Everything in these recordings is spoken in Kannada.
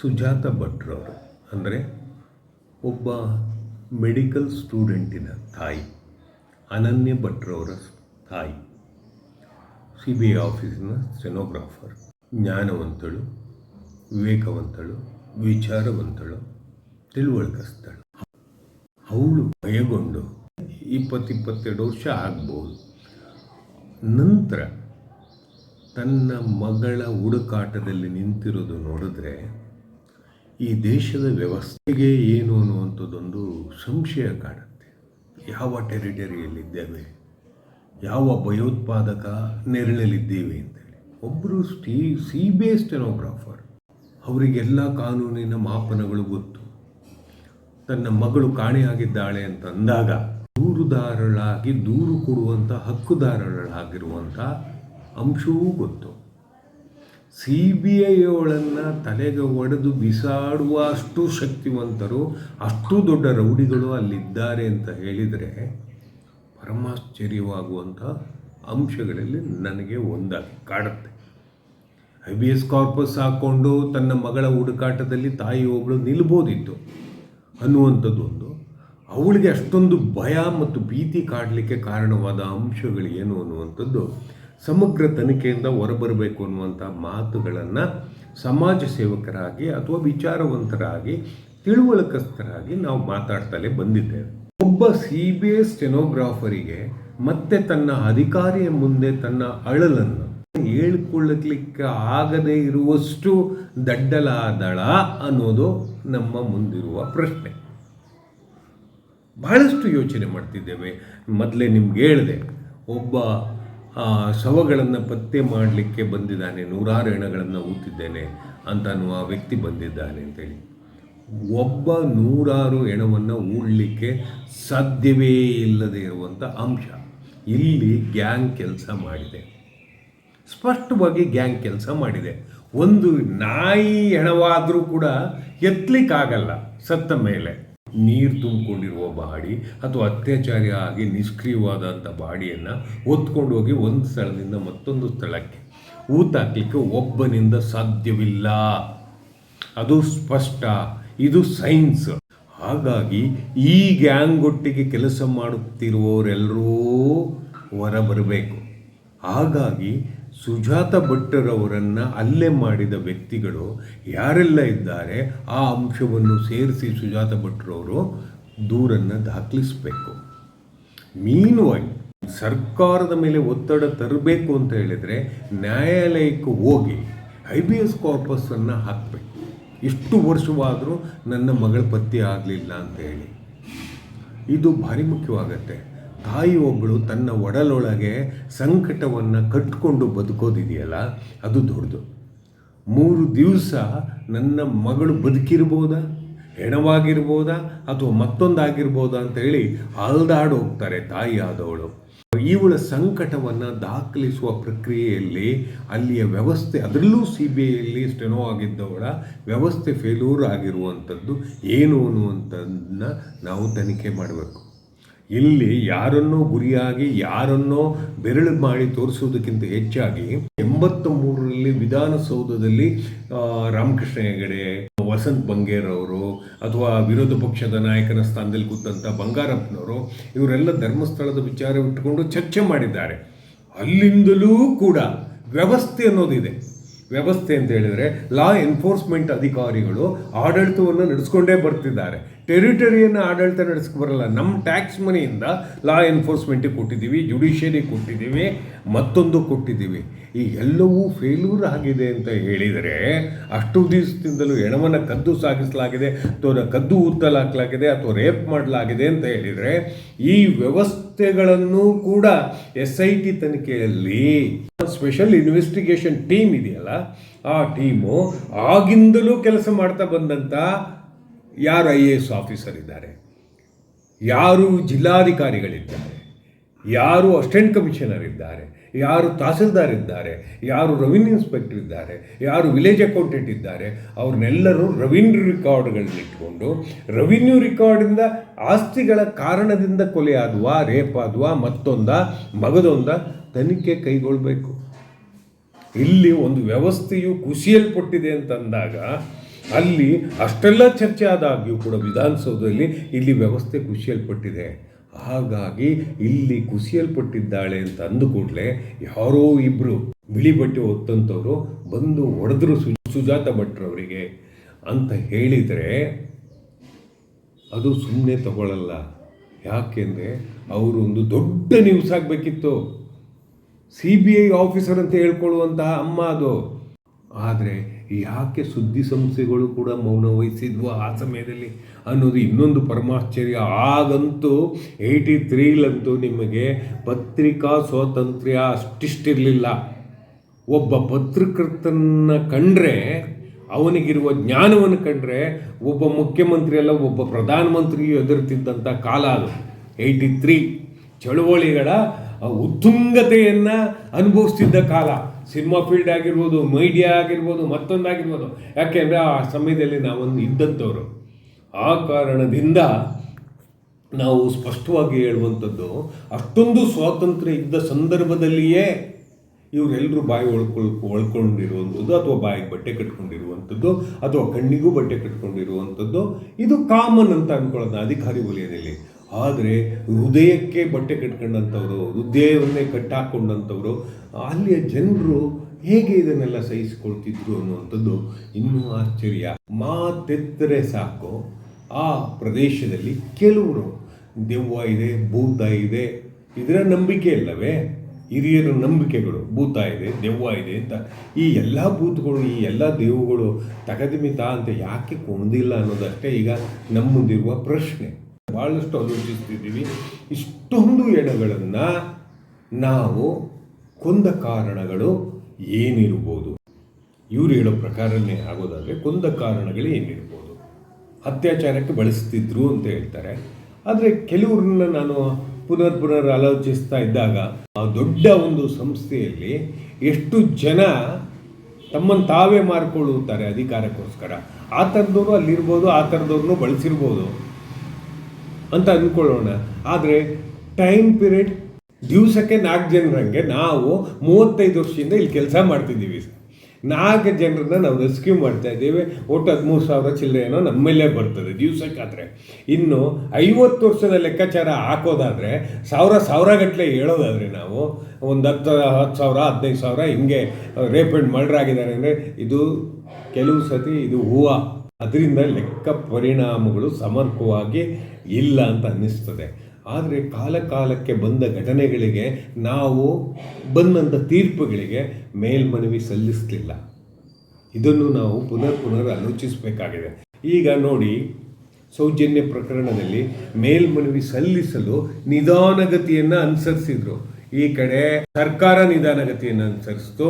ಸುಜಾತ ಭಟ್ರವರು ಅಂದರೆ ಒಬ್ಬ ಮೆಡಿಕಲ್ ಸ್ಟೂಡೆಂಟಿನ ತಾಯಿ. ಅನನ್ಯ ಭಟ್ರವರ ತಾಯಿ. ಸಿ ಬಿ ಐ ಆಫೀಸಿನ ಸೆನೋಗ್ರಾಫರ್ ಜ್ಞಾನವಂತಳು, ವಿವೇಕವಂತಳು, ವಿಚಾರವಂತಳು ತಿಳುವಳಿಕಸ್ತಳು ಅವಳು ಭಯಗೊಂಡು ಇಪ್ಪತ್ತಿಪ್ಪತ್ತೆರಡು ವರ್ಷ ಆಗ್ಬೋದು. ನಂತರ ತನ್ನ ಮಗಳ ಹುಡುಕಾಟದಲ್ಲಿ ನಿಂತಿರೋದು ನೋಡಿದ್ರೆ ಈ ದೇಶದ ವ್ಯವಸ್ಥೆಗೆ ಏನು ಅನ್ನುವಂಥದ್ದೊಂದು ಸಂಶಯ ಕಾಡುತ್ತೆ. ಯಾವ ಟೆರಿಟರಿಯಲ್ಲಿದ್ದೇವೆ? ಯಾವ ಭಯೋತ್ಪಾದಕ ನೆರಳಲ್ಲಿದ್ದೇವೆ ಅಂತೇಳಿ. ಒಬ್ಬರು ಸ್ಟೀ, ಸಿ ಬಿ ಸ್ಟೆನೋಗ್ರಾಫರ್ ಅವರಿಗೆಲ್ಲ ಕಾನೂನಿನ ಮಾಪನಗಳು ಗೊತ್ತು. ತನ್ನ ಮಗಳು ಕಾಣೆಯಾಗಿದ್ದಾಳೆ ಅಂತ ಅಂದಾಗ ದೂರುದಾರಳಾಗಿ ದೂರು ಕೊಡುವಂಥ ಹಕ್ಕುದಾರಳಾಗಿರುವಂಥ ಅಂಶವೂ ಗೊತ್ತು. ಸಿ ಬಿ ಐಗಳನ್ನು ತಲೆಗೆ ಒಡೆದು ಬಿಸಾಡುವ ಅಷ್ಟು ಶಕ್ತಿವಂತರು, ಅಷ್ಟು ದೊಡ್ಡ ರೌಡಿಗಳು ಅಲ್ಲಿದ್ದಾರೆ ಅಂತ ಹೇಳಿದರೆ ಪರಮಾಶ್ಚರ್ಯವಾಗುವಂಥ ಅಂಶಗಳಲ್ಲಿ ನನಗೆ ಒಂದಾಗಿ ಕಾಡುತ್ತೆ ಐ ಬಿ ಎಸ್ ಕಾರ್ಪಸ್ ಹಾಕ್ಕೊಂಡು ತನ್ನ ಮಗಳ ಹುಡುಕಾಟದಲ್ಲಿ ತಾಯಿ ಒಬ್ಬಳು ನಿಲ್ಬೋದಿತ್ತು ಅನ್ನುವಂಥದ್ದು ಒಂದು. ಅವಳಿಗೆ ಅಷ್ಟೊಂದು ಭಯ ಮತ್ತು ಭೀತಿ ಕಾಡಲಿಕ್ಕೆ ಕಾರಣವಾದ ಅಂಶಗಳು ಏನು ಅನ್ನುವಂಥದ್ದು ಸಮಗ್ರ ತನಿಖೆಯಿಂದ ಹೊರಬರಬೇಕು ಅನ್ನುವಂಥ ಮಾತುಗಳನ್ನು ಸಮಾಜ ಸೇವಕರಾಗಿ ಅಥವಾ ವಿಚಾರವಂತರಾಗಿ, ತಿಳುವಳಕಸ್ಥರಾಗಿ ನಾವು ಮಾತಾಡ್ತಲೇ ಬಂದಿದ್ದೇವೆ. ಒಬ್ಬ ಸಿ ಬಿ ಎಸ್ ಸ್ಟೆನೋಗ್ರಾಫರಿಗೆ ಮತ್ತೆ ತನ್ನ ಅಧಿಕಾರಿಯ ಮುಂದೆ ತನ್ನ ಅಳಲನ್ನು ಹೇಳ್ಕೊಳ್ಳಲಿಕ್ಕೆ ಆಗದೇ ಇರುವಷ್ಟು ದಡ್ಡಲಾದಳ ಅನ್ನೋದು ನಮ್ಮ ಮುಂದಿರುವ ಪ್ರಶ್ನೆ. ಬಹಳಷ್ಟು ಯೋಚನೆ ಮಾಡ್ತಿದ್ದೇವೆ. ಮೊದಲೇ ನಿಮ್ಗೆ ಹೇಳಿದೆ, ಒಬ್ಬ ಶವಗಳನ್ನು ಪತ್ತೆ ಮಾಡಲಿಕ್ಕೆ ಬಂದಿದ್ದಾನೆ, ನೂರಾರು ಹೆಣಗಳನ್ನು ಊತಿದ್ದೇನೆ ಅಂತ ಅನ್ನುವ ವ್ಯಕ್ತಿ ಬಂದಿದ್ದಾನೆ ಅಂತೇಳಿ. ಒಬ್ಬ ನೂರಾರು ಹೆಣವನ್ನು ಊಡಲಿಕ್ಕೆ ಸಾಧ್ಯವೇ ಇಲ್ಲದೆ ಇರುವಂಥ ಅಂಶ. ಇಲ್ಲಿ ಗ್ಯಾಂಗ್ ಕೆಲಸ ಮಾಡಿದೆ. ಸ್ಪಷ್ಟವಾಗಿ ಗ್ಯಾಂಗ್ ಕೆಲಸ ಮಾಡಿದೆ. ಒಂದು ನಾಯಿ ಹೆಣವಾದರೂ ಕೂಡ ಎತ್ತಲಿಕ್ಕಾಗಲ್ಲ ಸತ್ತ ಮೇಲೆ. ನೀರು ತುಂಬಿಕೊಂಡಿರುವ ಬಾಡಿ ಅಥವಾ ಅತ್ಯಾಚಾರಿ ಆಗಿ ನಿಷ್ಕ್ರಿಯವಾದಂಥ ಬಾಡಿಯನ್ನು ಹೊತ್ಕೊಂಡು ಹೋಗಿ ಒಂದು ಸ್ಥಳದಿಂದ ಮತ್ತೊಂದು ಸ್ಥಳಕ್ಕೆ ಊತಾಕ್ಲಿಕ್ಕೆ ಒಬ್ಬನಿಂದ ಸಾಧ್ಯವಿಲ್ಲ. ಅದು ಸ್ಪಷ್ಟ. ಇದು ಸೈನ್ಸ್. ಹಾಗಾಗಿ ಈ ಗ್ಯಾಂಗ್ ಒಟ್ಟಿಗೆ ಕೆಲಸ ಮಾಡುತ್ತಿರುವವರೆಲ್ಲರೂ ಹೊರಬರಬೇಕು. ಹಾಗಾಗಿ ಸುಜಾತ ಭಟ್ಟರವರನ್ನು ಅಲ್ಲೇ ಮಾಡಿದ ವ್ಯಕ್ತಿಗಳು ಯಾರೆಲ್ಲ ಇದ್ದಾರೆ, ಆ ಅಂಶವನ್ನು ಸೇರಿಸಿ ಸುಜಾತ ಭಟ್ರವರು ದೂರನ್ನು ದಾಖಲಿಸಬೇಕು. ಮೀನುವಾಗಿ ಸರ್ಕಾರದ ಮೇಲೆ ಒತ್ತಡ ತರಬೇಕು ಅಂತ ಹೇಳಿದರೆ ನ್ಯಾಯಾಲಯಕ್ಕೆ ಹೋಗಿ ಐ ಬಿ ಎಸ್ ಕಾರ್ಪಸನ್ನು ಹಾಕಬೇಕು. ಇಷ್ಟು ವರ್ಷವಾದರೂ ನನ್ನ ಮಗಳ ಪತ್ತೆ ಆಗಲಿಲ್ಲ ಅಂತ ಹೇಳಿ. ಇದು ಭಾರಿ ಮುಖ್ಯವಾಗತ್ತೆ. ತಾಯಿ ಒಬ್ಬಳು ತನ್ನ ಒಡಲೊಳಗೆ ಸಂಕಟವನ್ನು ಕಟ್ಟಿಕೊಂಡು ಬದುಕೋದಿದೆಯಲ್ಲ, ಅದು ದೊಡ್ಡದು. ಮೂರು ದಿವಸ ನನ್ನ ಮಗಳು ಬದುಕಿರ್ಬೋದಾ? ಹೆಣವಾಗಿರ್ಬೋದಾ? ಅಥವಾ ಮತ್ತೊಂದಾಗಿರ್ಬೋದಾ ಅಂತ ಹೇಳಿ ಅಲ್ದಾಡ್ ಹೋಗ್ತಾರೆ ತಾಯಿ ಆದವಳು. ಇವಳ ಸಂಕಟವನ್ನು ದಾಖಲಿಸುವ ಪ್ರಕ್ರಿಯೆಯಲ್ಲಿ ಅಲ್ಲಿಯ ವ್ಯವಸ್ಥೆ, ಅದರಲ್ಲೂ ಸಿ ಬಿ ಐಯಲ್ಲಿ ಸ್ಟೆನೋ ಆಗಿದ್ದವಳ, ವ್ಯವಸ್ಥೆ ಫೇಲ್ಯೂರ್ ಆಗಿರುವಂಥದ್ದು, ಏನು ಅನ್ನುವಂಥದ್ದನ್ನ ನಾವು ತನಿಖೆ ಮಾಡಬೇಕು. ಇಲ್ಲಿ ಯಾರನ್ನೋ ಗುರಿಯಾಗಿ, ಯಾರನ್ನೋ ಬೆರಳು ಮಾಡಿ ತೋರಿಸುವುದಕ್ಕಿಂತ ಹೆಚ್ಚಾಗಿ ಎಂಬತ್ತ ಮೂರರಲ್ಲಿ ವಿಧಾನಸೌಧದಲ್ಲಿ ರಾಮಕೃಷ್ಣ ಹೆಗಡೆ, ವಸಂತ್ ಬಂಗೇರ್ ಅವರು ಅಥವಾ ವಿರೋಧ ಪಕ್ಷದ ನಾಯಕನ ಸ್ಥಾನದಲ್ಲಿ ಕೂತಂಥ ಬಂಗಾರಪ್ಪನವರು ಇವರೆಲ್ಲ ಧರ್ಮಸ್ಥಳದ ವಿಚಾರ ಇಟ್ಟುಕೊಂಡು ಚರ್ಚೆ ಮಾಡಿದ್ದಾರೆ. ಅಲ್ಲಿಂದಲೂ ಕೂಡ ವ್ಯವಸ್ಥೆ ಅನ್ನೋದಿದೆ. ವ್ಯವಸ್ಥೆ ಅಂತ ಹೇಳಿದರೆ ಲಾ ಎನ್ಫೋರ್ಸ್ಮೆಂಟ್ ಅಧಿಕಾರಿಗಳು ಆಡಳಿತವನ್ನು ನಡೆಸ್ಕೊಂಡೇ ಬರ್ತಿದ್ದಾರೆ. ಟೆರಿಟರಿಯನ್ನು ಆಡಳಿತ ನಡೆಸ್ಕೊ ಬರಲ್ಲ. ನಮ್ಮ ಟ್ಯಾಕ್ಸ್ ಮನಿಯಿಂದ ಲಾ ಎನ್ಫೋರ್ಸ್ಮೆಂಟಿಗೆ ಕೊಟ್ಟಿದ್ದೀವಿ, ಜುಡಿಷಿಯರಿಗೆ ಕೊಟ್ಟಿದ್ದೀವಿ, ಮತ್ತೊಂದು ಕೊಟ್ಟಿದ್ದೀವಿ. ಈ ಎಲ್ಲವೂ ಫೇಲ್ಯೂರ್ ಆಗಿದೆ ಅಂತ ಹೇಳಿದರೆ ಅಷ್ಟು ದಿವಸದಿಂದಲೂ ಹೆಣವನ್ನು ಕದ್ದು ಸಾಗಿಸಲಾಗಿದೆ, ಅಥವಾ ಕದ್ದು ಊತ್ತಲಾಕಲಾಗಿದೆ ಅಥವಾ ರೇಪ್ ಮಾಡಲಾಗಿದೆ ಅಂತ ಹೇಳಿದರೆ ಈ ವ್ಯವಸ್ಥೆಗಳನ್ನು ಕೂಡ ಎಸ್ ಐ ಟಿ ತನಿಖೆಯಲ್ಲಿ ಸ್ಪೆಷಲ್ ಇನ್ವೆಸ್ಟಿಗೇಷನ್ ಟೀಮ್ ಇದೆಯಲ್ಲ, ಆ ಟೀಮು ಆಗಿಂದಲೂ ಕೆಲಸ ಮಾಡ್ತಾ ಬಂದಂಥ ಯಾರು ಐ ಎ ಎಸ್ ಆಫೀಸರ್ ಇದ್ದಾರೆ? ಯಾರು ಜಿಲ್ಲಾಧಿಕಾರಿಗಳಿದ್ದಾರೆ? ಯಾರು ಅಸ್ಟೆಂಟ್ ಕಮಿಷನರ್ ಇದ್ದಾರೆ? ಯಾರು ತಹಸೀಲ್ದಾರ್ ಇದ್ದಾರೆ? ಯಾರು ರೆವಿನ್ಯೂ ಇನ್ಸ್ಪೆಕ್ಟರ್ ಇದ್ದಾರೆ? ಯಾರು ವಿಲೇಜ್ ಅಕೌಂಟೆಂಟ್ ಇದ್ದಾರೆ? ಅವ್ರನ್ನೆಲ್ಲರೂ ರೆವಿನ್ಯೂ ರೆಕಾರ್ಡ್ಗಳನ್ನಿಟ್ಕೊಂಡು ರೆವಿನ್ಯೂ ರೆಕಾರ್ಡಿಂದ ಆಸ್ತಿಗಳ ಕಾರಣದಿಂದ ಕೊಲೆ ಆದ್ವಾ, ರೇಪ್ ಆದ್ವಾ, ಮತ್ತೊಂದ, ಮಗದೊಂದ ತನಿಖೆ ಕೈಗೊಳ್ಳಬೇಕು ಇಲ್ಲಿ ಒಂದು ವ್ಯವಸ್ಥೆಯು ಕುಸಿಯಲ್ಪಟ್ಟಿದೆ ಅಂತಂದಾಗ ಅಲ್ಲಿ ಅಷ್ಟೆಲ್ಲ ಚರ್ಚೆ ಆದಾಗ್ಯೂ ಕೂಡ ವಿಧಾನಸೌಧದಲ್ಲಿ ಇಲ್ಲಿ ವ್ಯವಸ್ಥೆ ಕುಸಿಯಲ್ಪಟ್ಟಿದೆ. ಹಾಗಾಗಿ ಇಲ್ಲಿ ಕುಸಿಯಲ್ಪಟ್ಟಿದ್ದಾಳೆ ಅಂತ ಅಂದು ಕೂಡಲೇ ಯಾರೋ ಇಬ್ಬರು ಬಿಳಿ ಬಟ್ಟೆ ಹೊತ್ತಂಥವ್ರು ಬಂದು ಹೊಡೆದ್ರು ಸು, ಸುಜಾತ ಭಟ್ರವರಿಗೆ ಅಂತ ಹೇಳಿದರೆ ಅದು ಸುಮ್ಮನೆ ತಗೊಳ್ಳಲ್ಲ ಯಾಕೆಂದರೆ ಅವರು ಒಂದು ದೊಡ್ಡ ನ್ಯೂಸ್ ಆಗಬೇಕಿತ್ತು. ಸಿ ಬಿ ಐ ಆಫೀಸರ್ ಅಂತ ಹೇಳ್ಕೊಳ್ಳುವಂತಹ ಅಮ್ಮ ಅದು. ಆದರೆ ಯಾಕೆ ಸುದ್ದಿ ಸಂಸ್ಥೆಗಳು ಕೂಡ ಮೌನ ವಹಿಸಿದ್ವು ಆ ಸಮಯದಲ್ಲಿ ಅನ್ನೋದು ಇನ್ನೊಂದು ಪರಮಾಶ್ಚರ್ಯ. ಆಗಂತೂ ಏಯ್ಟಿ ತ್ರೀಲಂತೂ ನಿಮಗೆ ಪತ್ರಿಕಾ ಸ್ವಾತಂತ್ರ್ಯ ಅಷ್ಟಿಷ್ಟಿರಲಿಲ್ಲ. ಒಬ್ಬ ಪತ್ರಕರ್ತನ ಕಂಡ್ರೆ, ಅವನಿಗಿರುವ ಜ್ಞಾನವನ್ನು ಕಂಡ್ರೆ, ಒಬ್ಬ ಮುಖ್ಯಮಂತ್ರಿ ಅಲ್ಲ, ಒಬ್ಬ ಪ್ರಧಾನಮಂತ್ರಿಯೂ ಎದುರುತ್ತಿದ್ದಂಥ ಕಾಲ ಅದು. ಏಯ್ಟಿ ತ್ರೀ ಚಳುವಳಿಗಳ ಉತ್ತುಂಗತೆಯನ್ನು ಅನುಭವಿಸ್ತಿದ್ದ ಕಾಲ. ಸಿನಿಮಾ ಫೀಲ್ಡ್ ಆಗಿರ್ಬೋದು, ಮೈಡಿಯಾ ಆಗಿರ್ಬೋದು, ಮತ್ತೊಂದಾಗಿರ್ಬೋದು. ಯಾಕೆಂದರೆ ಆ ಸಮಯದಲ್ಲಿ ನಾವೊಂದು ಇದ್ದಂಥವ್ರು. ಆ ಕಾರಣದಿಂದ ನಾವು ಸ್ಪಷ್ಟವಾಗಿ ಹೇಳುವಂಥದ್ದು, ಅಷ್ಟೊಂದು ಸ್ವಾತಂತ್ರ್ಯ ಇದ್ದ ಸಂದರ್ಭದಲ್ಲಿಯೇ ಇವರೆಲ್ಲರೂ ಬಾಯಿ ಒಳ್ಕೊಳ್, ಒಳ್ಕೊಂಡಿರುವಂಥದ್ದು ಅಥವಾ ಬಾಯಿಗೆ ಬಟ್ಟೆ ಕಟ್ಕೊಂಡಿರುವಂಥದ್ದು ಅಥವಾ ಕಣ್ಣಿಗೂ ಬಟ್ಟೆ ಕಟ್ಕೊಂಡಿರುವಂಥದ್ದು. ಇದು ಕಾಮನ್ ಅಂತ ಅಂದ್ಕೊಳ್ಳೋದು ಅಧಿಕಾರಿ ವಲಯದಲ್ಲಿ. ಆದರೆ ಹೃದಯಕ್ಕೆ ಬಟ್ಟೆ ಕಟ್ಕೊಂಡಂಥವ್ರು ಹೃದಯವನ್ನೇ ಕಟ್ಟಾಕೊಂಡಂಥವ್ರು ಅಲ್ಲಿಯ ಜನರು ಹೇಗೆ ಇದನ್ನೆಲ್ಲ ಸಹಿಸಿಕೊಳ್ತಿದ್ರು ಅನ್ನುವಂಥದ್ದು ಇನ್ನೂ ಆಶ್ಚರ್ಯ. ಮಾತೆತ್ತರೆ ಸಾಕು. ಆ ಪ್ರದೇಶದಲ್ಲಿ ಕೆಲವರು, ದೆವ್ವ ಇದೆ, ಭೂತ ಇದೆ, ಇದರ ನಂಬಿಕೆ ಇಲ್ಲವೇ? ಹಿರಿಯರ ನಂಬಿಕೆಗಳು, ಭೂತ ಇದೆ, ದೆವ್ವ ಇದೆ ಅಂತ. ಈ ಎಲ್ಲ ಭೂತಗಳು, ಈ ಎಲ್ಲ ದೇವುಗಳು ತಗದಿಮಿತ ಅಂತ ಯಾಕೆ ಕೊಂದಿಲ್ಲ ಅನ್ನೋದಷ್ಟೇ ಈಗ ನಮ್ಮ ಮುಂದಿರುವ ಪ್ರಶ್ನೆ. ಭಾಳಷ್ಟು ಆಲೋಚಿಸ್ತಿದ್ದೀವಿ. ಇಷ್ಟೊಂದು ಎಣಗಳನ್ನು ನಾವು ಕೊಂದ ಕಾರಣಗಳು ಏನಿರ್ಬೋದು? ಇವರು ಹೇಳೋ ಪ್ರಕಾರನೇ ಆಗೋದಾದರೆ ಕೊಂದ ಕಾರಣಗಳು ಏನಿರ್ಬೋದು? ಅತ್ಯಾಚಾರಕ್ಕೆ ಬಳಸ್ತಿದ್ರು ಅಂತ ಹೇಳ್ತಾರೆ. ಆದರೆ ಕೆಲವ್ರನ್ನ ನಾನು ಪುನರ್ ಪುನರ್ ಆಲೋಚಿಸ್ತಾ ಇದ್ದಾಗ ಆ ದೊಡ್ಡ ಒಂದು ಸಂಸ್ಥೆಯಲ್ಲಿ ಎಷ್ಟು ಜನ ತಮ್ಮನ್ನು ತಾವೇ ಮಾರ್ಕೊಳ್ಳುತ್ತಾರೆ ಅಧಿಕಾರಕ್ಕೋಸ್ಕರ. ಆ ಥರದವರು ಅಲ್ಲಿರ್ಬೋದು, ಆ ಥರದವ್ರನ್ನೂ ಬಳಸಿರ್ಬೋದು. ಅಂತ ಅಂದ್ಕೊಳ್ಳೋಣ. ಆದರೆ ಟೈಮ್ ಪೀರಿಯಡ್ ದಿವಸಕ್ಕೆ ನಾಲ್ಕು ಜನರಂಗೆ ನಾವು ಮೂವತ್ತೈದು ವರ್ಷದಿಂದ ಇಲ್ಲಿ ಕೆಲಸ ಮಾಡ್ತಿದ್ದೀವಿ ನಾಲ್ಕು ಜನರನ್ನ ನಾವು ರೆಸ್ಕ್ಯೂ ಮಾಡ್ತಾ ಇದ್ದೀವಿ. ಒಟ್ಟು ಹದಿಮೂರು ಸಾವಿರ ಚಿಲ್ಲರೆ ಏನೋ ನಮ್ಮಲ್ಲೇ ಬರ್ತದೆ ದಿವಸಕ್ಕಾದರೆ. ಇನ್ನು ಐವತ್ತು ವರ್ಷದ ಲೆಕ್ಕಾಚಾರ ಹಾಕೋದಾದರೆ ಸಾವಿರ ಸಾವಿರ ಗಟ್ಟಲೆ ಹೇಳೋದಾದರೆ ನಾವು ಒಂದು ಹತ್ತು ಹತ್ತು ಸಾವಿರ, ಹದಿನೈದು ಸಾವಿರ ಹಿಂಗೆ ರೇಪ್ ಆ್ಯಂಡ್ ಮರ್ಡರ್ ಆಗಿದ್ದಾರೆ ಅಂದರೆ ಇದು ಕೆಲವು ಸತಿ ಇದು ಹೂವು. ಅದರಿಂದ ಲೆಕ್ಕ ಪರಿಣಾಮಗಳು ಸಮರ್ಪಕವಾಗಿ ಇಲ್ಲ ಅಂತ ಅನ್ನಿಸ್ತದೆ. ಆದರೆ ಕಾಲ ಕಾಲಕ್ಕೆ ಬಂದ ಘಟನೆಗಳಿಗೆ ನಾವು ಬಂದಂಥ ತೀರ್ಪುಗಳಿಗೆ ಮೇಲ್ಮನವಿ ಸಲ್ಲಿಸಲಿಲ್ಲ. ಇದನ್ನು ನಾವು ಪುನರ್ ಪುನರ್ ಆಲೋಚಿಸಬೇಕಾಗಿದೆ. ಈಗ ನೋಡಿ, ಸೌಜನ್ಯ ಪ್ರಕರಣದಲ್ಲಿ ಮೇಲ್ಮನವಿ ಸಲ್ಲಿಸಲು ನಿಧಾನಗತಿಯನ್ನು ಅನುಸರಿಸಿದ್ರು. ಈ ಕಡೆ ಸರ್ಕಾರ ನಿಧಾನಗತಿಯನ್ನು ಅನುಸರಿಸಿತು.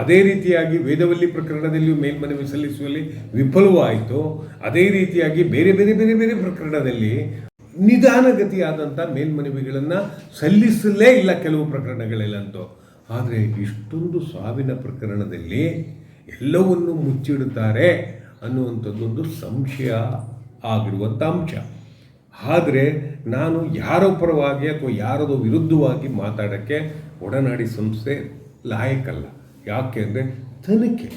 ಅದೇ ರೀತಿಯಾಗಿ ವೇದವಲ್ಲಿ ಪ್ರಕರಣದಲ್ಲಿಯೂ ಮೇಲ್ಮನವಿ ಸಲ್ಲಿಸುವಲ್ಲಿ ವಿಫಲವಾಯಿತು. ಅದೇ ರೀತಿಯಾಗಿ ಬೇರೆ ಬೇರೆ ಬೇರೆ ಬೇರೆ ಪ್ರಕರಣದಲ್ಲಿ ನಿಧಾನಗತಿಯಾದಂಥ ಮೇಲ್ಮನವಿಗಳನ್ನು ಸಲ್ಲಿಸಲೇ ಇಲ್ಲ ಕೆಲವು ಪ್ರಕರಣಗಳಲ್ಲಂತೂ. ಆದರೆ ಇಷ್ಟೊಂದು ಸಾವಿನ ಪ್ರಕರಣದಲ್ಲಿ ಎಲ್ಲವನ್ನು ಮುಚ್ಚಿಡುತ್ತಾರೆ ಅನ್ನುವಂಥದ್ದೊಂದು ಸಂಶಯ ಆಗಿರುವಂಥ ಅಂಶ. ಆದರೆ ನಾನು ಯಾರೋ ಪರವಾಗಿ ಅಥವಾ ಯಾರದೋ ವಿರುದ್ಧವಾಗಿ ಮಾತಾಡೋಕ್ಕೆ ಒಡನಾಡಿ ಸಂಸ್ಥೆ ಲಾಯಕಲ್ಲ. ಯಾಕೆ ಅಂದರೆ ತನಿಖೆ.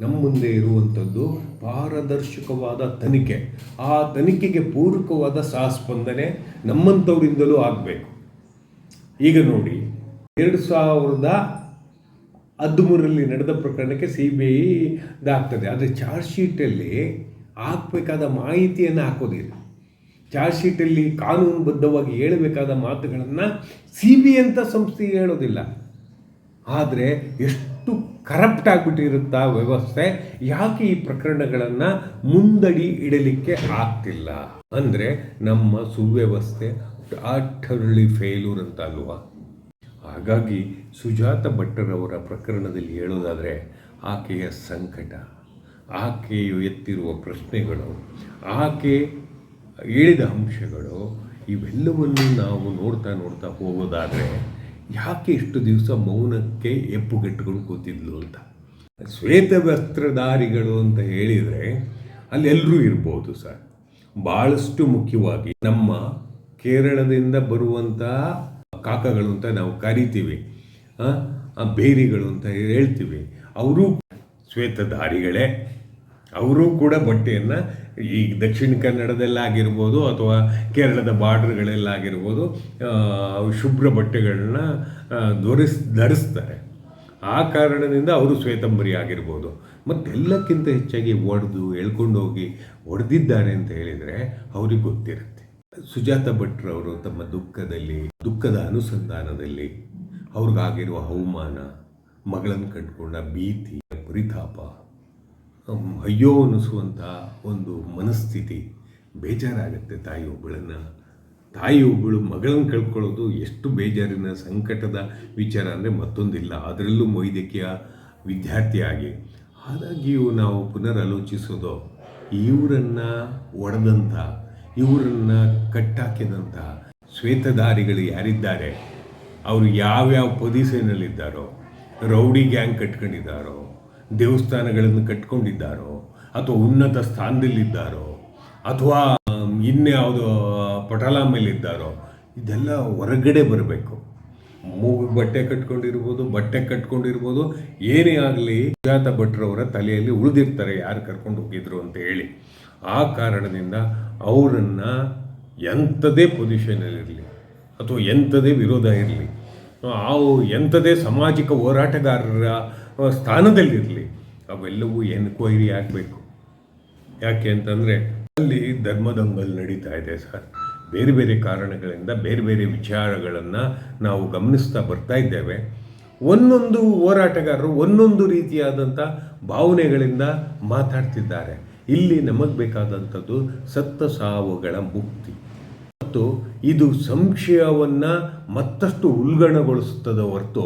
ನಮ್ಮ ಮುಂದೆ ಇರುವಂಥದ್ದು ಪಾರದರ್ಶಕವಾದ ತನಿಖೆ. ಆ ತನಿಖೆಗೆ ಪೂರಕವಾದ ಸಹಸ್ಪಂದನೆ ನಮ್ಮಂಥವರಿಂದಲೂ ಆಗಬೇಕು. ಈಗ ನೋಡಿ, ಎರಡು ಸಾವಿರದ ಹದಿಮೂರರಲ್ಲಿ ನಡೆದ ಪ್ರಕರಣಕ್ಕೆ ಸಿ ಬಿ ಐ ಇದಾಗ್ತದೆ. ಆದರೆ ಚಾರ್ಜ್ ಶೀಟಲ್ಲಿ ಹಾಕಬೇಕಾದ ಮಾಹಿತಿಯನ್ನು ಹಾಕೋದಿಲ್ಲ. ಚಾರ್ಜ್ ಶೀಟಲ್ಲಿ ಕಾನೂನುಬದ್ಧವಾಗಿ ಹೇಳಬೇಕಾದ ಮಾತುಗಳನ್ನು ಸಿ ಬಿ ಅಂತ ಸಂಸ್ಥೆ ಹೇಳೋದಿಲ್ಲ. ಆದರೆ ಎಷ್ಟು ಕರಪ್ಟ್ ಆಗಿಬಿಟ್ಟಿರುತ್ತಾ ವ್ಯವಸ್ಥೆ, ಯಾಕೆ ಈ ಪ್ರಕರಣಗಳನ್ನು ಮುಂದಡಿ ಇಡಲಿಕ್ಕೆ ಆಗ್ತಿಲ್ಲ? ಅಂದರೆ ನಮ್ಮ ಸುವ್ಯವಸ್ಥೆ ಅಟರ್ಲಿ ಫೇಲ್ಯೂರ್ ಅಂತ ಅಲ್ವಾ ಹಾಗಾಗಿ ಸುಜಾತ ಭಟ್ಟರವರ ಪ್ರಕರಣದಲ್ಲಿ ಹೇಳೋದಾದರೆ ಆಕೆಯ ಸಂಕಟ, ಆಕೆಯು ಎತ್ತಿರುವ ಪ್ರಶ್ನೆಗಳು, ಆಕೆ ಹೇಳಿದ ಅಂಶಗಳು ಇವೆಲ್ಲವನ್ನು ನಾವು ನೋಡ್ತಾ ನೋಡ್ತಾ ಹೋಗೋದಾದರೆ ಯಾಕೆ ಇಷ್ಟು ದಿವಸ ಮೌನಕ್ಕೆ ಎಪ್ಪುಗೆಟ್ಕೊಂಡು ಕೂತಿದ್ಲು ಅಂತ? ಶ್ವೇತ ವಸ್ತ್ರಧಾರಿಗಳು ಅಂತ ಹೇಳಿದರೆ ಅಲ್ಲೆಲ್ಲರೂ ಇರ್ಬೋದು ಸರ್. ಭಾಳಷ್ಟು ಮುಖ್ಯವಾಗಿ ನಮ್ಮ ಕೇರಳದಿಂದ ಬರುವಂಥ ಕಾಕಗಳು ಅಂತ ನಾವು ಕರಿತೀವಿ. ಬೇರಿಗಳು ಅಂತ ಹೇಳ್ತೀವಿ. ಅವರು ಶ್ವೇತಧಾರಿಗಳೇ. ಅವರು ಕೂಡ ಬಟ್ಟೆಯನ್ನು ಈ ದಕ್ಷಿಣ ಕನ್ನಡದಲ್ಲಾಗಿರ್ಬೋದು ಅಥವಾ ಕೇರಳದ ಬಾರ್ಡ್ರ್ಗಳಲ್ಲಾಗಿರ್ಬೋದು ಶುಭ್ರ ಬಟ್ಟೆಗಳನ್ನ ಧರಿಸ್, ಧರಿಸ್ತಾರೆ. ಆ ಕಾರಣದಿಂದ ಅವರು ಶ್ವೇತಂಬರಿ ಆಗಿರ್ಬೋದು. ಮತ್ತೆಲ್ಲಕ್ಕಿಂತ ಹೆಚ್ಚಾಗಿ ಒಡೆದು ಎಳ್ಕೊಂಡು ಹೋಗಿ ಒಡೆದಿದ್ದಾರೆ ಅಂತ ಹೇಳಿದರೆ ಅವ್ರಿಗೆ ಗೊತ್ತಿರುತ್ತೆ. ಸುಜಾತ ಭಟ್ರವರು ತಮ್ಮ ದುಃಖದಲ್ಲಿ, ದುಃಖದ ಅನುಸಂಧಾನದಲ್ಲಿ ಅವ್ರಿಗಾಗಿರುವ ಅವಮಾನ, ಮಗಳನ್ನು ಕಂಡುಕೊಂಡ ಭೀತಿ, ಪರಿತಾಪ ಅಯ್ಯೋ ಅನ್ನಿಸುವಂಥ ಒಂದು ಮನಸ್ಥಿತಿ ಬೇಜಾರಾಗುತ್ತೆ ತಾಯಿ ಒಬ್ಬಳನ್ನು. ತಾಯಿ ಒಬ್ಬಳು ಮಗಳನ್ನು ಕಳ್ಕೊಳ್ಳೋದು ಎಷ್ಟು ಬೇಜಾರಿನ ಸಂಕಟದ ವಿಚಾರ ಅಂದರೆ ಮತ್ತೊಂದಿಲ್ಲ. ಅದರಲ್ಲೂ ವೈದ್ಯಕೀಯ ವಿದ್ಯಾರ್ಥಿಯಾಗಿ ಹಾಗಾಗಿಯೂ ನಾವು ಪುನರಾಲೋಚಿಸೋದು ಇವರನ್ನು ಒಡೆದಂಥ ಇವರನ್ನು ಕಟ್ಟಾಕಿದಂಥ ಶ್ವೇತಧಾರಿಗಳು ಯಾರಿದ್ದಾರೆ? ಅವರು ಯಾವ್ಯಾವ ಪೊಸಿಷನಲ್ಲಿದ್ದಾರೋ, ರೌಡಿ ಗ್ಯಾಂಗ್ ಕಟ್ಕೊಂಡಿದ್ದಾರೋ ದೇವಸ್ಥಾನಗಳನ್ನು ಕಟ್ಕೊಂಡಿದ್ದಾರೋ ಅಥವಾ ಉನ್ನತ ಸ್ಥಾನದಲ್ಲಿದ್ದಾರೋ ಅಥವಾ ಇನ್ಯಾವುದು ಪಟಲ ಮೇಲಿದ್ದಾರೋ ಇದೆಲ್ಲ ಹೊರಗಡೆ ಬರಬೇಕು. ಮೂಗು ಬಟ್ಟೆ ಕಟ್ಕೊಂಡಿರ್ಬೋದು ಬಟ್ಟೆ ಕಟ್ಕೊಂಡಿರ್ಬೋದು, ಏನೇ ಆಗಲಿ ಸುಜಾತ ಭಟ್ರವರ ತಲೆಯಲ್ಲಿ ಉಳಿದಿರ್ತಾರೆ ಯಾರು ಕರ್ಕೊಂಡು ಹೋಗಿದ್ರು ಅಂತ ಹೇಳಿ. ಆ ಕಾರಣದಿಂದ ಅವರನ್ನು ಎಂಥದೇ ಪೊಸಿಷನಲ್ಲಿರಲಿ ಅಥವಾ ಎಂಥದೇ ವಿರೋಧ ಇರಲಿ ಅವು ಎಂಥದೇ ಸಾಮಾಜಿಕ ಹೋರಾಟಗಾರರ ಸ್ಥಾನದಲ್ಲಿರಲಿ ಅವೆಲ್ಲವೂ ಎನ್ಕ್ವೈರಿ ಆಗಬೇಕು. ಯಾಕೆ ಅಂತಂದರೆ ಅಲ್ಲಿ ಧರ್ಮದಂಗಲ್ ನಡೀತಾ ಇದೆ ಸರ್. ಬೇರೆ ಬೇರೆ ಕಾರಣಗಳಿಂದ ಬೇರೆ ಬೇರೆ ವಿಚಾರಗಳನ್ನು ನಾವು ಗಮನಿಸ್ತಾ ಬರ್ತಾ ಇದ್ದೇವೆ. ಒಂದೊಂದು ಹೋರಾಟಗಾರರು ಒಂದೊಂದು ರೀತಿಯಾದಂಥ ಭಾವನೆಗಳಿಂದ ಮಾತಾಡ್ತಿದ್ದಾರೆ. ಇಲ್ಲಿ ನಮಗೆ ಬೇಕಾದಂಥದ್ದು ಸತ್ತ ಸಾವುಗಳ ಮುಕ್ತಿ. ಮತ್ತು ಇದು ಸಂಶಯವನ್ನು ಮತ್ತಷ್ಟು ಉಲ್ಗಣಗೊಳಿಸುತ್ತದೆ ಹೊರತು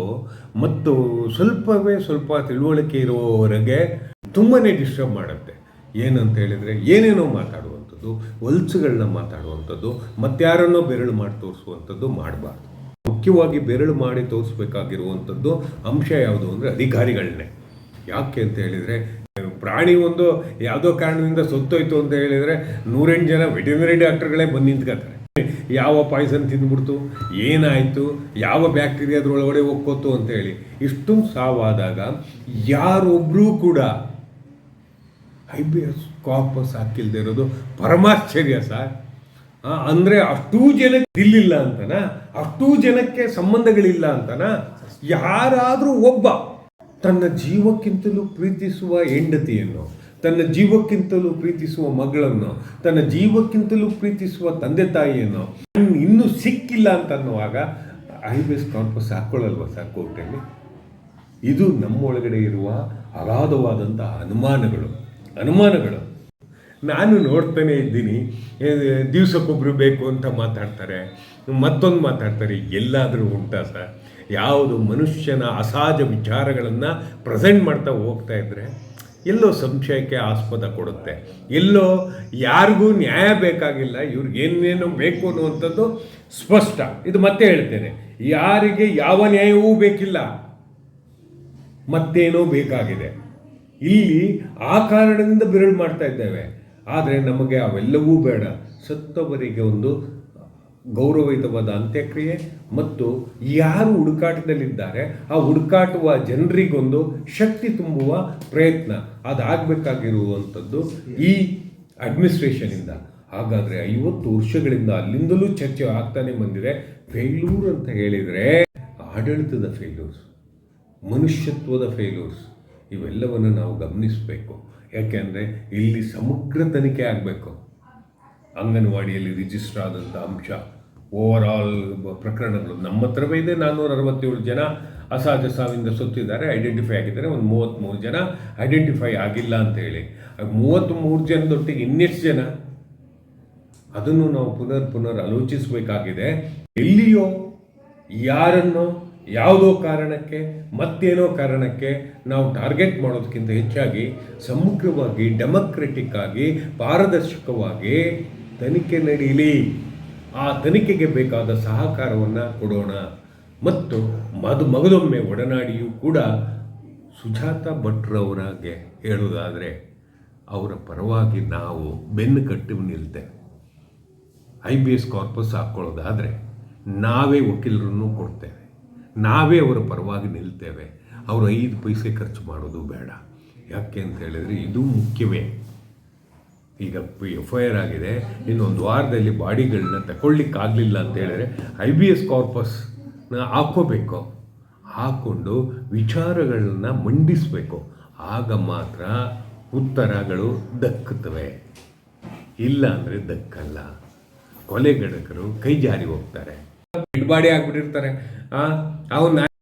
ಮತ್ತು ಸ್ವಲ್ಪವೇ ಸ್ವಲ್ಪ ತಿಳುವಳಿಕೆ ಇರುವವರೆಗೆ ತುಂಬಾ ಡಿಸ್ಟರ್ಬ್ ಮಾಡುತ್ತೆ. ಏನಂತ ಹೇಳಿದರೆ ಏನೇನೋ ಮಾತಾಡುವಂಥದ್ದು ಹೊಲ್ಸುಗಳನ್ನ ಮಾತಾಡುವಂಥದ್ದು ಮತ್ತಾರನ್ನೋ ಬೆರಳು ಮಾಡಿ ತೋರಿಸುವಂಥದ್ದು ಮಾಡಬಾರ್ದು. ಮುಖ್ಯವಾಗಿ ಬೆರಳು ಮಾಡಿ ತೋರಿಸ್ಬೇಕಾಗಿರುವಂಥದ್ದು ಅಂಶ ಯಾವುದು ಅಂದರೆ ಅಧಿಕಾರಿಗಳನ್ನೇ ಯಾಕೆ ಅಂತ ಹೇಳಿದರೆ, ಪ್ರಾಣಿ ಒಂದು ಯಾವುದೋ ಕಾರಣದಿಂದ ಸತ್ತೋಯ್ತು ಅಂತ ಹೇಳಿದರೆ ನೂರೆಂಟು ಜನ ವೆಟರ್ನರಿ ಡಾಕ್ಟರ್ಗಳೇ ಬಂದು ನಿಂತ್ಕೊತಾರೆ. ಯಾವ ಪಾಯ್ಸನ್ ತಿಂದ್ಬಿಡ್ತು? ಏನಾಯಿತು? ಯಾವ ಬ್ಯಾಕ್ಟೀರಿಯಾ ಅದರೊಳಗಡೆ ಒಕ್ಕೋತು ಅಂತ ಹೇಳಿ ಇಷ್ಟು ಸಾವಾದಾಗ ಯಾರೊಬ್ಬರೂ ಕೂಡ ಐ ಬಿ ಎಸ್ ಕಾಪಸ್ ಹಾಕಿಲ್ದೇ ಇರೋದು ಪರಮಾಶ್ಚರ್ಯ ಸರ್. ಅಂದರೆ ಅಷ್ಟೂ ಜನಕ್ಕೆ ಇಲ್ಲಿಲ್ಲ ಅಂತನ? ಅಷ್ಟೂ ಜನಕ್ಕೆ ಸಂಬಂಧಗಳಿಲ್ಲ ಅಂತನ? ಯಾರಾದರೂ ಒಬ್ಬ ತನ್ನ ಜೀವಕ್ಕಿಂತಲೂ ಪ್ರೀತಿಸುವ ಹೆಂಡತಿಯನ್ನು ತನ್ನ ಜೀವಕ್ಕಿಂತಲೂ ಪ್ರೀತಿಸುವ ಮಗಳನ್ನು, ತನ್ನ ಜೀವಕ್ಕಿಂತಲೂ ಪ್ರೀತಿಸುವ ತಂದೆ ತಾಯಿಯನ್ನು ಇನ್ನೂ ಸಿಕ್ಕಿಲ್ಲ ಅಂತ ಅನ್ನುವಾಗ ಐ ಬಿ ಎಸ್ ಕಾಂಪಸ್ ಹಾಕ್ಕೊಳ್ಳಲ್ವ ಸರ್ ಕೋರ್ಟಲ್ಲಿ? ಇದು ನಮ್ಮೊಳಗಡೆ ಇರುವ ಅಗಾಧವಾದಂತಹ ಅನುಮಾನಗಳು ಅನುಮಾನಗಳು. ನಾನು ನೋಡ್ತಾನೆ ಇದ್ದೀನಿ ದಿವ್ಸಕ್ಕೊಬ್ಬರು ಬೇಕು ಅಂತ ಮಾತಾಡ್ತಾರೆ, ಮತ್ತೊಂದು ಮಾತಾಡ್ತಾರೆ, ಎಲ್ಲಾದರೂ ಉಂಟಾ ಸರ್? ಯಾವುದು ಮನುಷ್ಯನ ಅಸಹಜ ವಿಚಾರಗಳನ್ನು ಪ್ರೆಸೆಂಟ್ ಮಾಡ್ತಾ ಹೋಗ್ತಾ ಇದ್ದರೆ ಎಲ್ಲೋ ಸಂಶಯಕ್ಕೆ ಆಸ್ಪದ ಕೊಡುತ್ತೆ. ಎಲ್ಲೋ ಯಾರಿಗೂ ನ್ಯಾಯ ಬೇಕಾಗಿಲ್ಲ, ಇವ್ರಿಗೆ ಏನೇನು ಬೇಕು ಅನ್ನುವಂಥದ್ದು ಸ್ಪಷ್ಟ. ಇದು ಮತ್ತೆ ಹೇಳ್ತೇನೆ, ಯಾರಿಗೆ ಯಾವ ನ್ಯಾಯವೂ ಬೇಕಿಲ್ಲ, ಮತ್ತೇನೋ ಬೇಕಾಗಿದೆ. ಇಲ್ಲಿ ಆ ಕಾರಣದಿಂದ ಬಿರಳು ಮಾಡ್ತಾ ಇದ್ದೇವೆ. ಆದರೆ ನಮಗೆ ಅವೆಲ್ಲವೂ ಬೇಡ. ಸತ್ತವರಿಗೆ ಒಂದು ಗೌರವಯುತವಾದ ಅಂತ್ಯಕ್ರಿಯೆ ಮತ್ತು ಯಾರು ಹುಡುಕಾಟದಲ್ಲಿದ್ದಾರೆ, ಆ ಹುಡುಕಾಟುವ ಜನರಿಗೊಂದು ಶಕ್ತಿ ತುಂಬುವ ಪ್ರಯತ್ನ ಅದಾಗಬೇಕಾಗಿರುವಂಥದ್ದು ಈ ಅಡ್ಮಿನಿಸ್ಟ್ರೇಷನಿಂದ ಹಾಗಾದರೆ ಐವತ್ತು ವರ್ಷಗಳಿಂದ ಅಲ್ಲಿಂದಲೂ ಚರ್ಚೆ ಆಗ್ತಾನೆ ಬಂದಿದೆ. ಫೇಲ್ಯೂರ್ ಅಂತ ಹೇಳಿದರೆ ಆಡಳಿತದ ಫೇಲ್ಯೂರ್ಸ್, ಮನುಷ್ಯತ್ವದ ಫೇಲ್ಯೂರ್ಸ್, ಇವೆಲ್ಲವನ್ನು ನಾವು ಗಮನಿಸಬೇಕು. ಯಾಕೆಂದರೆ ಇಲ್ಲಿ ಸಮಗ್ರ ತನಿಖೆ ಆಗಬೇಕು. ಅಂಗನವಾಡಿಯಲ್ಲಿ ರಿಜಿಸ್ಟರ್ ಆದಂಥ ಅಂಶ. ಓವರ್ ಆಲ್ ಪ್ರಕರಣಗಳು. ನಮ್ಮ ಹತ್ರವೇ ಇದೆ ನಾನ್ನೂರ ಅರವತ್ತೇಳು ಜನ ಅಸಹಜ ಸಾವಿಂದ ಸತ್ತಿದ್ದಾರೆ ಐಡೆಂಟಿಫೈ ಆಗಿದ್ದಾರೆ, ಒಂದು ಮೂವತ್ತ್ಮೂರು ಜನ ಐಡೆಂಟಿಫೈ ಆಗಿಲ್ಲ ಅಂತ ಹೇಳಿ. ಮೂವತ್ತ್ಮೂರು ಜನದೊಟ್ಟಿಗೆ ಇನ್ನೆಷ್ಟು ಜನ? ಅದನ್ನು ನಾವು ಪುನರ್ ಪುನರ್ ಆಲೋಚಿಸಬೇಕಾಗಿದೆ. ಎಲ್ಲಿಯೋ, ಯಾರನ್ನೋ, ಯಾವುದೋ ಕಾರಣಕ್ಕೆ, ಮತ್ತೇನೋ ಕಾರಣಕ್ಕೆ ನಾವು ಟಾರ್ಗೆಟ್ ಮಾಡೋದಕ್ಕಿಂತ ಹೆಚ್ಚಾಗಿ ಸಮಗ್ರವಾಗಿ ಡೆಮೊಕ್ರೆಟಿಕ್ ಆಗಿ, ಪಾರದರ್ಶಕವಾಗಿ ತನಿಖೆ ನಡೀಲಿ. ಆ ತನಿಖೆಗೆ ಬೇಕಾದ ಸಹಕಾರವನ್ನು ಕೊಡೋಣ. ಮತ್ತು ಮದು ಮಗದೊಮ್ಮೆ ಒಡನಾಡಿಯೂ ಕೂಡ ಸುಜಾತ ಭಟ್ರವರಾಗೆ ಹೇಳುವುದಾದರೆ, ಅವರ ಪರವಾಗಿ ನಾವು ಬೆನ್ನು ಕಟ್ಟಿ ನಿಲ್ತೇವೆ ಐ ಬಿ ಎಸ್ ಕಾರ್ಪಸ್ ಹಾಕ್ಕೊಳ್ಳೋದಾದರೆ ನಾವೇ ವಕೀಲರನ್ನು ಕೊಡ್ತೇವೆ. ನಾವೇ ಅವರ ಪರವಾಗಿ ನಿಲ್ತೇವೆ. ಅವರು ಐದು ಪೈಸೆ ಖರ್ಚು ಮಾಡೋದು ಬೇಡ. ಯಾಕೆ ಅಂತ ಹೇಳಿದರೆ ಇದು ಮುಖ್ಯವೇ. ಈಗ ಎಫ್ ಐ ಆಗಿದೆ. ಇನ್ನೊಂದು ವಾರದಲ್ಲಿ ಬಾಡಿಗಳನ್ನ ತಗೊಳ್ಳಿಕ್ಕಾಗಲಿಲ್ಲ ಅಂತ ಹೇಳಿದ್ರೆ ಐ ಬಿ ಎಸ್ ಕಾರ್ಪಸ್ನ ಹಾಕ್ಕೋಬೇಕು. ಹಾಕ್ಕೊಂಡು ವಿಚಾರಗಳನ್ನ ಮಂಡಿಸಬೇಕು. ಆಗ ಮಾತ್ರ ಉತ್ತರಗಳು ದಕ್ಕುತ್ತವೆ. ಇಲ್ಲ ಅಂದರೆ ದಕ್ಕಲ್ಲ. ಕೊಲೆಗಡಕರು ಕೈ ಜಾರಿ ಹೋಗ್ತಾರೆ. ಬಿಡ್ಬಾಡಿ ಆಗ್ಬಿಟ್ಟಿರ್ತಾರೆ. ಅವನ್ನ